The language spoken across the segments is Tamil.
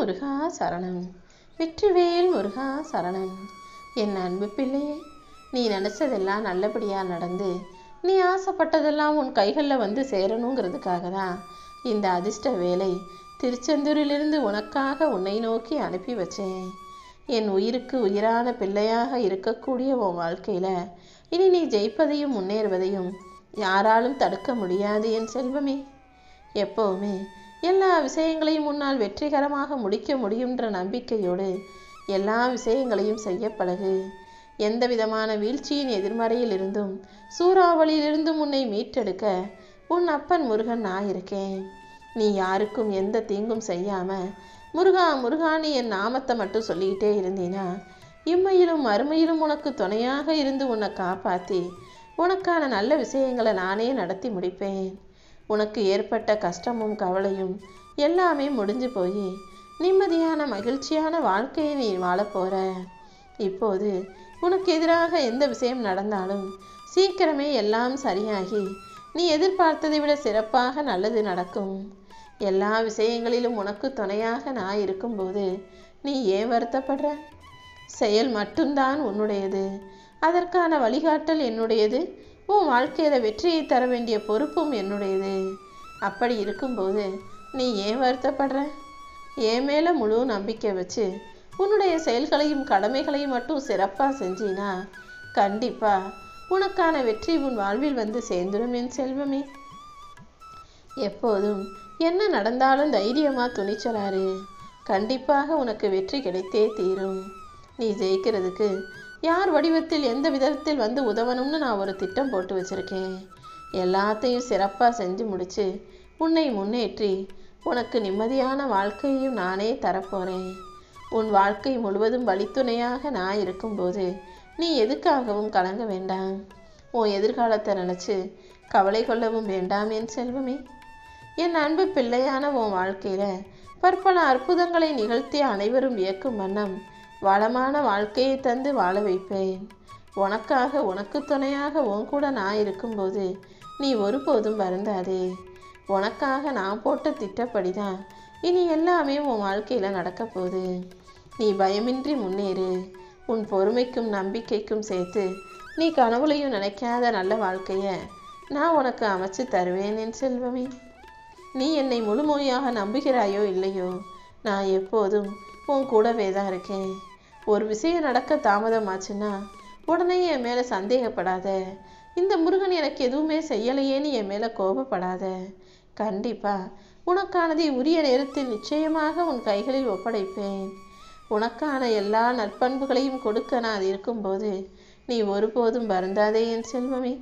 முருகா சரணம். வெற்றிவேல் முருகா சரணம். என் அன்பு பிள்ளையே நீ நினச்சதெல்லாம் நல்லபடியாக நடந்து நீ ஆசைப்பட்டதெல்லாம் உன் கைகளில் வந்து சேரணுங்கிறதுக்காக தான் இந்த அதிர்ஷ்ட வேலை திருச்செந்தூரிலிருந்து உனக்காக உன்னை நோக்கி அனுப்பி வச்சேன். என் உயிருக்கு உயிரான பிள்ளையாக இருக்கக்கூடிய உன் வாழ்க்கையில் இனி நீ ஜெயிப்பதையும் முன்னேறுவதையும் யாராலும் தடுக்க முடியாது என் செல்வமே. எப்போவுமே எல்லா விஷயங்களையும் முன்னால் வெற்றிகரமாக முடிக்க முடியுன்ற நம்பிக்கையோடு எல்லா விஷயங்களையும் செய்ய பழகு. எந்த விதமான வீழ்ச்சியின் எதிர்மறையில் இருந்தும் சூறாவளியிலிருந்தும் உன்னை மீட்டெடுக்க உன் அப்பன் முருகன் நான் இருக்கேன். நீ யாருக்கும் எந்த தீங்கும் செய்யாம முருகா முருகான்னு என் நாமத்தை மட்டும் சொல்லிக்கிட்டே இருந்தீனா இம்மையிலும் அருமையிலும் உனக்கு துணையாக இருந்து உன்னை காப்பாற்றி உனக்கான நல்ல விஷயங்களை நானே நடத்தி முடிப்பேன். உனக்கு ஏற்பட்ட கஷ்டமும் கவலையும் எல்லாமே முடிஞ்சு போய் நிம்மதியான மகிழ்ச்சியான வாழ்க்கையை நீ வாழப்போற இப்போது உனக்கு எதிராக எந்த விஷயம் நடந்தாலும் சீக்கிரமே எல்லாம் சரியாகி நீ எதிர்பார்த்ததை விட சிறப்பாக நல்லது நடக்கும். எல்லா விஷயங்களிலும் உனக்கு துணையாக நான் இருக்கும்போது நீ ஏன் வருத்தப்படுற? செயல் மட்டும்தான் உன்னுடையது. அதற்கான வழிகாட்டல் என்னுடையது? உன் வாழ்க்கையில் வெற்றியை தர வேண்டிய பொறுப்பும் என்னுடையது. அப்படி இருக்கும்போது நீ ஏன் வருத்தப்படுற? என் மேலே முழு நம்பிக்கை வச்சு உன்னுடைய செயல்களையும் கடமைகளையும் மட்டும் சிறப்பாக செஞ்சினா கண்டிப்பாக உனக்கான வெற்றி உன் வாழ்வில் வந்து சேர்ந்துடும் என் செல்வமே. எப்போதும் என்ன நடந்தாலும் தைரியமாக துணிச்சலாரு. கண்டிப்பாக உனக்கு வெற்றி கிடைத்தே தீரும். நீ ஜெயிக்கிறதுக்கு யார் வடிவத்தில் எந்த விதத்தில் வந்து உதவணும்னு நான் ஒரு திட்டம் போட்டு வச்சிருக்கேன். எல்லாத்தையும் சிறப்பாக செஞ்சு முடித்து உன்னை முன்னேற்றி உனக்கு நிம்மதியான வாழ்க்கையையும் நானே தரப்போகிறேன் உன் வாழ்க்கை முழுவதும் வழித்துணையாக நான் இருக்கும்போது நீ எதுக்காகவும் கலங்க வேண்டாம். உன் எதிர்காலத்தை நினச்சி கவலை கொள்ளவும் வேண்டாம் என் செல்வமே. என் அன்பு பிள்ளையான உன் வாழ்க்கையில் பற்பல அற்புதங்களை நிகழ்த்தி அனைவரும் வியக்கும் வண்ணம் வளமான வாழ்க்கையை தந்து வாழ வைப்பேன். உனக்காக உனக்கு துணையாக உன் கூட நான் இருக்கும்போது நீ ஒருபோதும் வருந்தாதே. உனக்காக நான் போட்ட திட்டப்படி தான் இனி எல்லாமே உன் வாழ்க்கையில் நடக்க போகுது. நீ பயமின்றி முன்னேறு. உன் பொறுமைக்கும் நம்பிக்கைக்கும் சேர்த்து நீ கனவுலையும் நினைக்காத நல்ல வாழ்க்கையை நான் உனக்கு அமைச்சு தருவேன் என் செல்வமே. நீ என்னை முழுமையாக நம்புகிறாயோ இல்லையோ நான் எப்போதும் உன் கூடவே தான் இருக்கேன். ஒரு விஷயம் நடக்க தாமதமாச்சுன்னா உடனே என் மேலே சந்தேகப்படாத. இந்த முருகன் எனக்கு எதுவுமே செய்யலையேன்னு என் மேலே கோபப்படாத. கண்டிப்பாக உனக்கானதை உரிய நேரத்தில் நிச்சயமாக உன் கைகளில் ஒப்படைப்பேன். உனக்கான எல்லா நற்பண்புகளையும் கொடுக்க நான் இருக்கும்போது நீ ஒருபோதும் வருந்தாதே என் செல்வமே.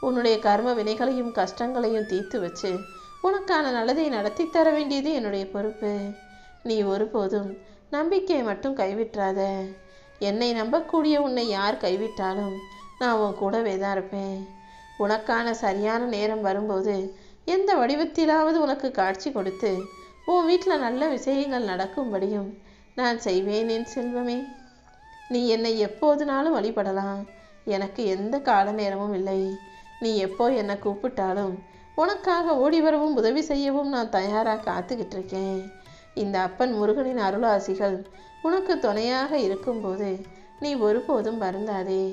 உன்னுடைய கர்ம வினைகளையும் கஷ்டங்களையும் தீர்த்து வச்சு உனக்கான நல்லதை நடத்தி தர வேண்டியது என்னுடைய பொறுப்பு. நீ ஒருபோதும் நம்பிக்கையை மட்டும் கைவிட்றாத என்னை நம்பக்கூடிய உன்னை யார் கைவிட்டாலும் நான் உன் கூடவே தான் இருப்பேன். உனக்கான சரியான நேரம் வரும்போது எந்த வடிவத்திலாவது உனக்கு காட்சி கொடுத்து உன் வீட்டில் நல்ல விஷயங்கள் நடக்கும்படியும் நான் செய்வேன் என் செல்வமே. நீ என்னை எப்போதுனாலும் வழிபடலாம். எனக்கு எந்த கால நேரமும் இல்லை. நீ எப்போ என்னை கூப்பிட்டாலும் உனக்காக ஓடி வரவும் உதவி செய்யவும் நான் தயாராக காத்துக்கிட்டு இருக்கேன். இந்த அப்பன் முருகனின் அருளாசிகள் உனக்கு துணையாக இருக்கும்போது நீ ஒருபோதும் வருந்தாதே.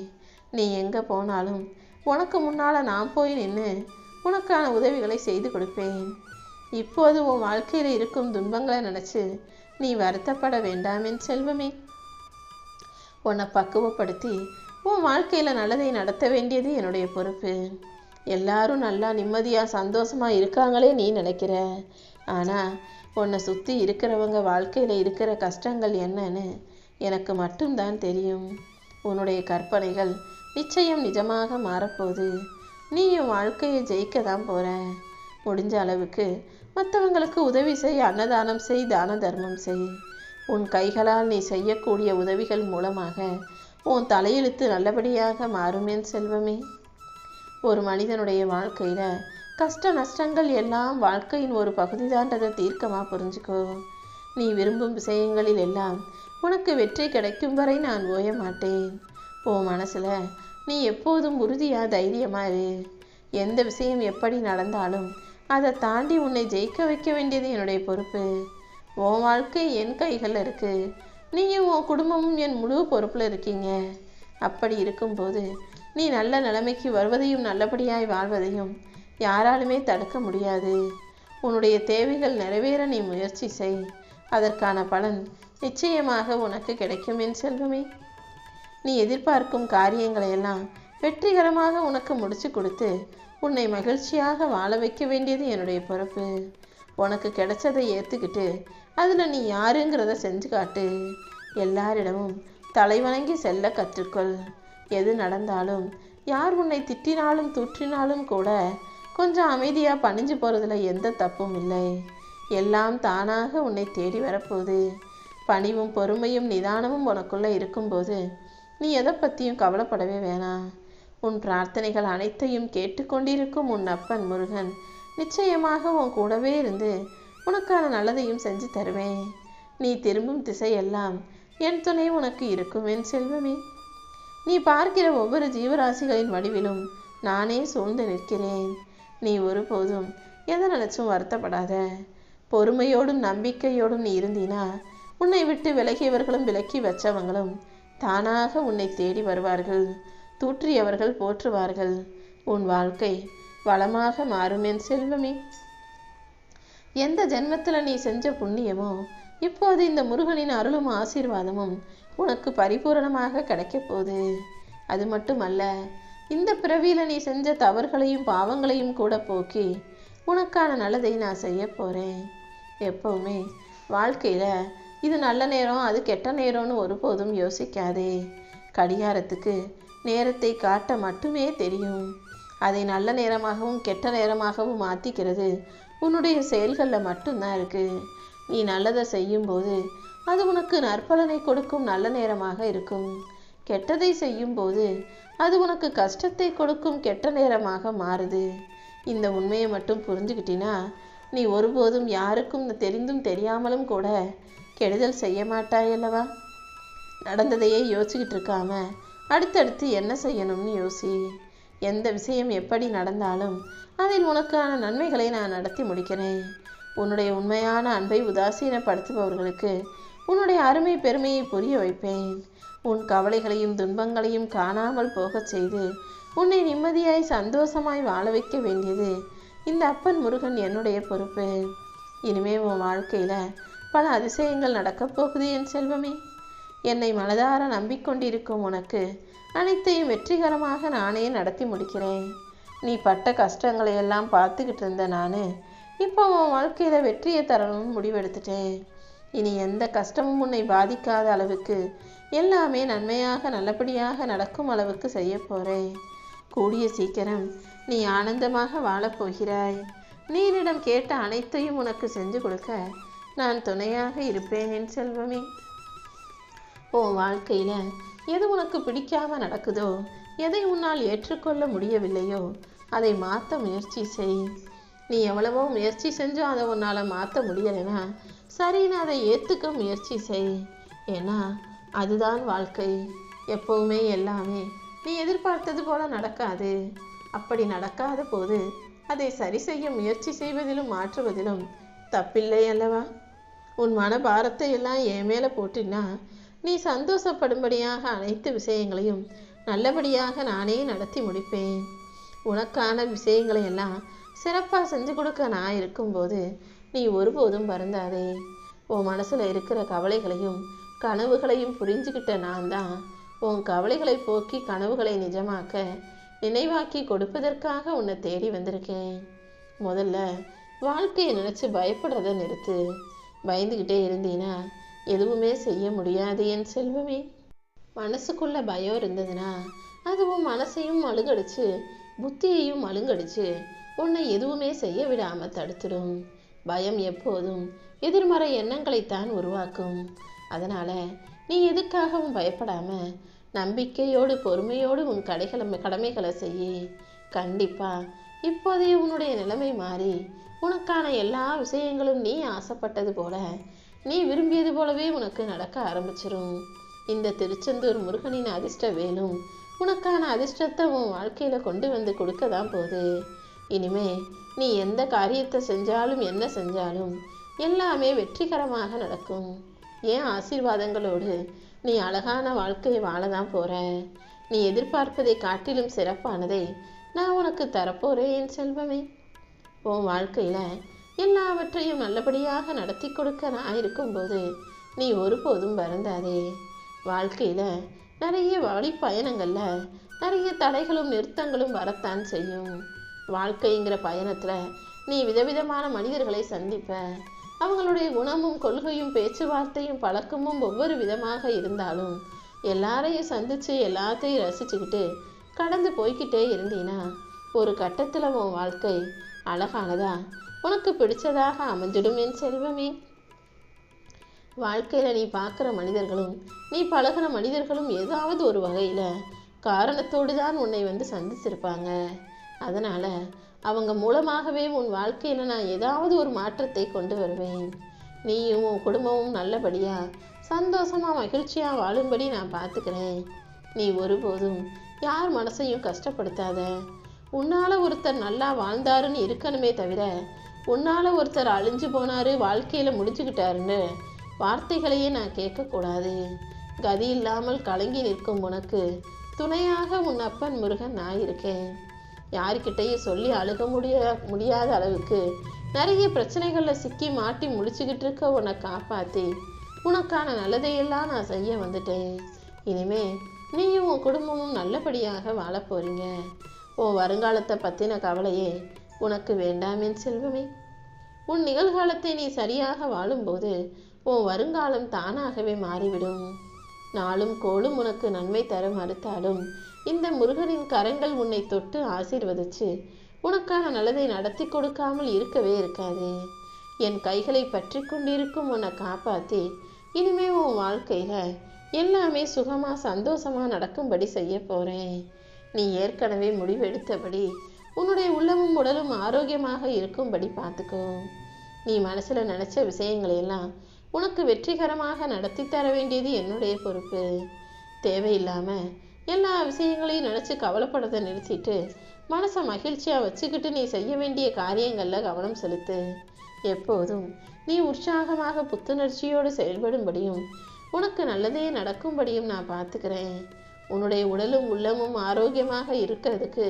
நீ எங்கே போனாலும் உனக்கு முன்னால் நான் போய் நின்று உனக்கான உதவிகளை செய்து கொடுப்பேன். இப்போது உன் வாழ்க்கையில் இருக்கும் துன்பங்களை நினச்சி நீ வருத்தப்பட வேண்டாம் என் செல்வமே. உன்னை பக்குவப்படுத்தி உன் வாழ்க்கையில் நல்லதை நடத்த வேண்டியது என்னுடைய பொறுப்பு. எல்லாரும் நல்லா நிம்மதியாக சந்தோஷமாக இருக்காங்களே நீ நினைக்கிற. ஆனால் உன்னை சுற்றி இருக்கிறவங்க வாழ்க்கையில் இருக்கிற கஷ்டங்கள் என்னன்னு எனக்கு மட்டும்தான் தெரியும். உன்னுடைய கற்பனைகள் நிச்சயம் நிஜமாக மாறப்போகுது. நீயும் வாழ்க்கையை ஜெயிக்க தான் போகிற முடிஞ்ச அளவுக்கு மற்றவங்களுக்கு உதவி செய் அன்னதானம் செய் தான தர்மம் செய். உன் கைகளால் நீ செய்யக்கூடிய உதவிகள் மூலமாக உன் தலையெழுத்து நல்லபடியாக மாறுமேன் செல்வமே. ஒரு மனிதனுடைய வாழ்க்கையில் கஷ்ட நஷ்டங்கள் எல்லாம் வாழ்க்கையின் ஒரு பகுதிதான்றதை தீர்க்கமாக புரிஞ்சுக்கோ. நீ விரும்பும் விஷயங்களில் எல்லாம் உனக்கு வெற்றி கிடைக்கும் வரை நான் ஓய மாட்டேன். உன் மனசில் நீ எப்போதும் உறுதியாக தைரியமாக இரு. எந்த விஷயம் எப்படி நடந்தாலும் அதை தாண்டி உன்னை ஜெயிக்க வைக்க வேண்டியது என்னுடைய பொறுப்பு. உன் வாழ்க்கை என் கைகளில் இருக்குது நீயும் உன் குடும்பமும் என் முழு பொறுப்பில் இருக்கீங்க. அப்படி இருக்கும்போது நீ நல்ல நிலைமைக்கு வருவதையும் நல்லபடியாய் வாழ்வதையும் யாராலுமே தடுக்க முடியாது. உன்னுடைய தேவைகள் நிறைவேற நீ முயற்சி செய். அதற்கான பலன் நிச்சயமாக உனக்கு கிடைக்கும் என் செல்வமே. நீ எதிர்பார்க்கும் காரியங்களையெல்லாம் வெற்றிகரமாக உனக்கு முடிச்சு கொடுத்து உன்னை மகிழ்ச்சியாக வாழ வைக்க வேண்டியது என்னுடைய பொறுப்பு. உனக்கு கிடைச்சதை ஏற்றுக்கிட்டு அதில் நீ யாருங்கிறத செஞ்சு காட்டு. எல்லாரிடமும் தலைவணங்கி செல்ல கற்றுக்கொள். எது நடந்தாலும் யார் உன்னை திட்டினாலும் தூற்றினாலும் கூட கொஞ்சம் அமைதியாக பணிஞ்சு போகிறதுல எந்த தப்பும் இல்லை. எல்லாம் தானாக உன்னை தேடி வரப்போகுது. பணிவும் பொறுமையும் நிதானமும் உனக்குள்ளே இருக்கும்போது நீ எதை பற்றியும் கவலைப்படவே வேணாம் உன் பிரார்த்தனைகள் அனைத்தையும் கேட்டுக்கொண்டிருக்கும் உன் அப்பன் முருகன் நிச்சயமாக உன் கூடவே இருந்து உனக்கான நல்லதையும் செஞ்சு தருவேன் நீ திரும்பும் திசையெல்லாம் என் துணை உனக்கு இருக்கும் என் செல்வமே. நீ பார்க்கிற ஒவ்வொரு ஜீவராசிகளின் வடிவிலும் நானே சூழ்ந்து நிற்கிறேன். நீ ஒருபோதும் எதை நினைச்சும் வருத்தப்படாத. பொறுமையோடும் நம்பிக்கையோடும் நீ இருந்தீனா உன்னை விட்டு விலகியவர்களும் விலக்கி வச்சவங்களும் தானாக உன்னை தேடி வருவார்கள் தூற்றியவர்கள் போற்றுவார்கள். உன் வாழ்க்கை வளமாக மாறும் என் செல்வமே. எந்த ஜென்மத்தில் நீ செஞ்ச புண்ணியமோ இப்போது இந்த முருகனின் அருளும் ஆசீர்வாதமும் உனக்கு பரிபூரணமாக கிடைக்கப் போகுது. அது மட்டுமல்ல இந்த பிறவியில் நீ செஞ்ச தவறுகளையும் பாவங்களையும் கூட போக்கி உனக்கான நல்லதை நான் செய்ய போகிறேன் எப்போவுமே வாழ்க்கையில் இது நல்ல நேரம் அது கெட்ட நேரம்னு ஒருபோதும் யோசிக்காதே. கடிகாரத்துக்கு நேரத்தை காட்ட மட்டுமே தெரியும். அதை நல்ல நேரமாகவும் கெட்ட நேரமாகவும் மாற்றிக்கிறது உன்னுடைய செயல்களில் மட்டும்தான் இருக்குது நீ நல்லதை செய்யும்போது அது உனக்கு நற்பலனை கொடுக்கும் நல்ல நேரமாக இருக்கும். கெட்டதை செய்யும்போது அது உனக்கு கஷ்டத்தை கொடுக்கும் கெட்ட நேரமாக மாறுது. இந்த உண்மையை மட்டும் புரிஞ்சுக்கிட்டினா நீ ஒருபோதும் யாருக்கும் தெரிந்தும் தெரியாமலும் கூட கெடுதல் செய்ய மாட்டாயல்லவா நடந்ததையே யோசிச்சுக்கிட்டு இருக்காம அடுத்தடுத்து என்ன செய்யணும்னு யோசி. எந்த விஷயம் எப்படி நடந்தாலும் அதில் உனக்கான நன்மைகளை நான் நடத்தி முடிக்கிறேன். உன்னுடைய உண்மையான அன்பை உதாசீனப்படுத்துபவர்களுக்கு உன்னுடைய அருமை பெருமையை புரிய வைப்பேன். உன் கவலைகளையும் துன்பங்களையும் காணாமல் போகச் செய்து உன்னை நிம்மதியாய் சந்தோஷமாய் வாழ வைக்க வேண்டியது இந்த அப்பன் முருகன் என்னுடைய பொறுப்பு. இனிமே உன் வாழ்க்கையில் பல அதிசயங்கள் நடக்கப் போகுது என் செல்வமே. என்னை மனதார நம்பிக்கொண்டிருக்கும் உனக்கு அனைத்தையும் வெற்றிகரமாக நானே நடத்தி முடிக்கிறேன். நீ பட்ட கஷ்டங்களை எல்லாம் பார்த்துக்கிட்டு இருந்த நான் இப்போ உன் வாழ்க்கையில் வெற்றியை தரணும்னு முடிவெடுத்துட்டேன். இனி எந்த கஷ்டமும் உன்னை பாதிக்காத அளவுக்கு எல்லாமே நன்மையாக நல்லபடியாக நடக்கும் அளவுக்கு செய்ய போகிறேன் கூடிய சீக்கிரம் நீ ஆனந்தமாக வாழப் போகிறாய். கேட்ட அனைத்தையும் உனக்கு செஞ்சு கொடுக்க நான் துணையாக இருப்பேன் என் செல்வமே. உன் வாழ்க்கையில் எது உனக்கு பிடிக்காம நடக்குதோ எதை உன்னால் ஏற்றுக்கொள்ள முடியவில்லையோ அதை மாற்ற முயற்சி செய். நீ எவ்வளவோ முயற்சி செஞ்சோ அதை உன்னால் மாற்ற முடியலைன்னா சரின்னு அதை ஏற்றுக்க முயற்சி செய். ஏன்னா அதுதான் வாழ்க்கை. எப்பவுமே எல்லாமே நீ எதிர்பார்த்தது போல நடக்காது. அப்படி நடக்காத போது அதை சரி செய்ய முயற்சி செய்வதிலும் மாற்றுவதிலும் தப்பில்லை அல்லவா? உன் மன பாரத்தை எல்லாம் என் மேலே போட்டினா நீ சந்தோஷப்படும்படியாக அனைத்து விஷயங்களையும் நல்லபடியாக நானே நடத்தி முடிப்பேன். உனக்கான விஷயங்களை எல்லாம் சிறப்பாக செஞ்சு கொடுக்க நான் இருக்கும்போது நீ ஒருபோதும் வருந்தாதே. உன் மனசில் இருக்கிற கவலைகளையும் கனவுகளையும் புரிஞ்சுக்கிட்ட நான் தான் உன் கவலைகளை போக்கி கனவுகளை நிஜமாக்க நினைவாக்கி கொடுப்பதற்காக உன்னை தேடி வந்திருக்கேன். முதல்ல வாழ்க்கையை நினச்சி பயப்படுறத நிறுத்து. பயந்துக்கிட்டே இருந்தீன்னா எதுவுமே செய்ய முடியாது என் செல்வமே. மனசுக்குள்ள பயம் இருந்ததுன்னா அதுவும் மனசையும் அழுகடிச்சு புத்தியையும் அழுங்கடிச்சு உன்னை எதுவுமே செய்ய விடாமல் தடுத்துடும். பயம் எப்போதும் எதிர்மறை எண்ணங்களைத்தான் உருவாக்கும். அதனால் நீ எதுக்காகவும் பயப்படாமல் நம்பிக்கையோடு பொறுமையோடு உன் கடைகளை கடமைகளை செய்ய. கண்டிப்பாக இப்போதைய உன்னுடைய நிலைமை மாறி உனக்கான எல்லா விஷயங்களும் நீ ஆசைப்பட்டது போல நீ விரும்பியது போலவே உனக்கு நடக்க ஆரம்பிச்சிரும். இந்த திருச்செந்தூர் முருகனின் அதிர்ஷ்ட வேலும் உனக்கான அதிர்ஷ்டத்தை உன் வாழ்க்கையில் கொண்டு வந்து கொடுக்க தான் போகுது. இனிமே நீ எந்த காரியத்தை செஞ்சாலும் என்ன செஞ்சாலும் எல்லாமே வெற்றிகரமாக நடக்கும். ஏன் ஆசீர்வாதங்களோடு? நீ அழகான வாழ்க்கையை வாழதான் போற. நீ எதிர்பார்ப்பதை காட்டிலும் சிறப்பானதை நான் உனக்கு தரப்போறேன் என் செல்வமே. உன் வாழ்க்கையில எல்லாவற்றையும் நல்லபடியாக நடத்தி கொடுக்க நான் இருக்கும்போது நீ ஒருபோதும் வருந்தாதே. வாழ்க்கையில நிறைய வழி நிறைய தடைகளும் நிறுத்தங்களும் வரத்தான் செய்யும். வாழ்க்கைங்கிற பயணத்துல நீ விதவிதமான மனிதர்களை சந்திப்ப. அவங்களுடைய குணமும் கொள்கையும் பேச்சுவார்த்தையும் பழக்கமும் ஒவ்வொரு விதமாக இருந்தாலும் எல்லாரையும் சந்திச்சு எல்லாத்தையும் ரசிச்சுக்கிட்டு கடந்து போய்கிட்டே இருந்தீன்னா ஒரு கட்டத்தில் உன் வாழ்க்கை அழகானதா? உனக்கு பிடிச்சதாக அமைஞ்சிடும் என் செல்வமே. வாழ்க்கையில் நீ பார்க்குற மனிதர்களும் நீ பழகுற மனிதர்களும் ஏதாவது ஒரு வகையில் காரணத்தோடு தான் உன்னை வந்து சந்திச்சிருப்பாங்க. அதனால் அவங்க மூலமாகவே உன் வாழ்க்கையில் நான் ஏதாவது ஒரு மாற்றத்தை கொண்டு வருவேன். நீயும் உன் குடும்பமும் நல்லபடியாக சந்தோஷமாக மகிழ்ச்சியாக வாழும்படி நான் பார்த்துக்கிறேன். நீ ஒருபோதும் யார் மனசையும் கஷ்டப்படுத்தாத. உன்னால் ஒருத்தர் நல்லா வாழ்ந்தாருன்னு இருக்கணுமே தவிர உன்னால் ஒருத்தர் அழிஞ்சு போனாரு வாழ்க்கையில் முடிச்சுக்கிட்டாருன்னு வார்த்தைகளையே நான் கேட்கக்கூடாது. கதி இல்லாமல் கலங்கி நிற்கும் உனக்கு துணையாக உன் அப்பன் முருகன் நான் இருக்கேன். யாருக்கிட்டையும் சொல்லி அழுக முடிய முடியாத அளவுக்கு நிறைய பிரச்சனைகளில் சிக்கி மாட்டி முடிச்சுக்கிட்டு இருக்க உன்னை காப்பாற்றி உனக்கான நல்லதையெல்லாம் நான் செய்ய வந்துட்டேன். இனிமே நீயும் உன் குடும்பமும் நல்லபடியாக வாழ போறீங்க. உன் வருங்காலத்தை பற்றின கவலையே உனக்கு வேண்டாமேன் செல்வமே. உன் நிகழ்காலத்தை நீ சரியாக வாழும்போது உன் வருங்காலம் தானாகவே மாறிவிடும். நாளும் கோளும் உனக்கு நன்மை தர மறுத்தாலும் இந்த முருகனின் கரங்கள் உன்னை தொட்டு ஆசீர்வதிச்சு உனக்கான நல்லதை நடத்தி கொடுக்காமல் இருக்கவே இருக்காது. என் கைகளை பற்றி கொண்டிருக்கும் உன்னை காப்பாத்தி. இனிமே உன் வாழ்க்கையில எல்லாமே சுகமா சந்தோஷமா நடக்கும்படி செய்ய போறேன். நீ ஏற்கனவே முடிவெடுத்தபடி உன்னுடைய உள்ளமும் உடலும் ஆரோக்கியமாக இருக்கும்படி பார்த்துக்கோ. நீ மனசுல நினைச்ச விஷயங்களை எல்லாம் உனக்கு வெற்றிகரமாக நடத்தி தர வேண்டியது என்னுடைய பொறுப்பு. தேவையில்லாம எல்லா விஷயங்களையும் நினச்சி கவலைப்படத்தை நிறுத்திட்டு மனசை மகிழ்ச்சியாக வச்சுக்கிட்டு நீ செய்ய வேண்டிய காரியங்களில் கவனம் செலுத்து. எப்போதும் நீ உற்சாகமாக புத்துணர்ச்சியோடு செயல்படும்படியும் உனக்கு நல்லதே நடக்கும்படியும் நான் பார்த்துக்கிறேன். உன்னுடைய உடலும் உள்ளமும் ஆரோக்கியமாக இருக்கிறதுக்கு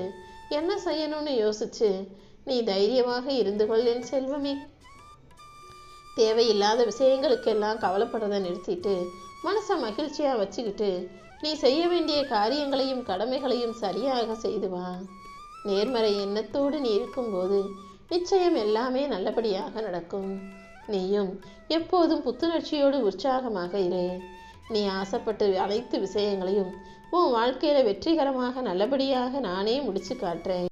என்ன செய்யணும்னு யோசிச்சு நீ தைரியமாக இருந்து கொள் என் செல்வமே. தேவையில்லாத விஷயங்களுக்கெல்லாம் கவலைப்படுறதை நிறுத்திட்டு மனசை மகிழ்ச்சியாக வச்சுக்கிட்டு நீ செய்ய வேண்டிய காரியங்களையும் கடமைகளையும் சரியாக செய்து வா. நேர்மறை எண்ணத்தோடு நீ இருக்கும்போது நிச்சயம் எல்லாமே நல்லபடியாக நடக்கும். நீயும் எப்போதும் புத்துணர்ச்சியோடு உற்சாகமாக இரு. நீ ஆசைப்பட்ட அனைத்து விஷயங்களையும் உன் வாழ்க்கையில வெற்றிகரமாக நல்லபடியாக நானே முடிச்சு காட்டுறேன்.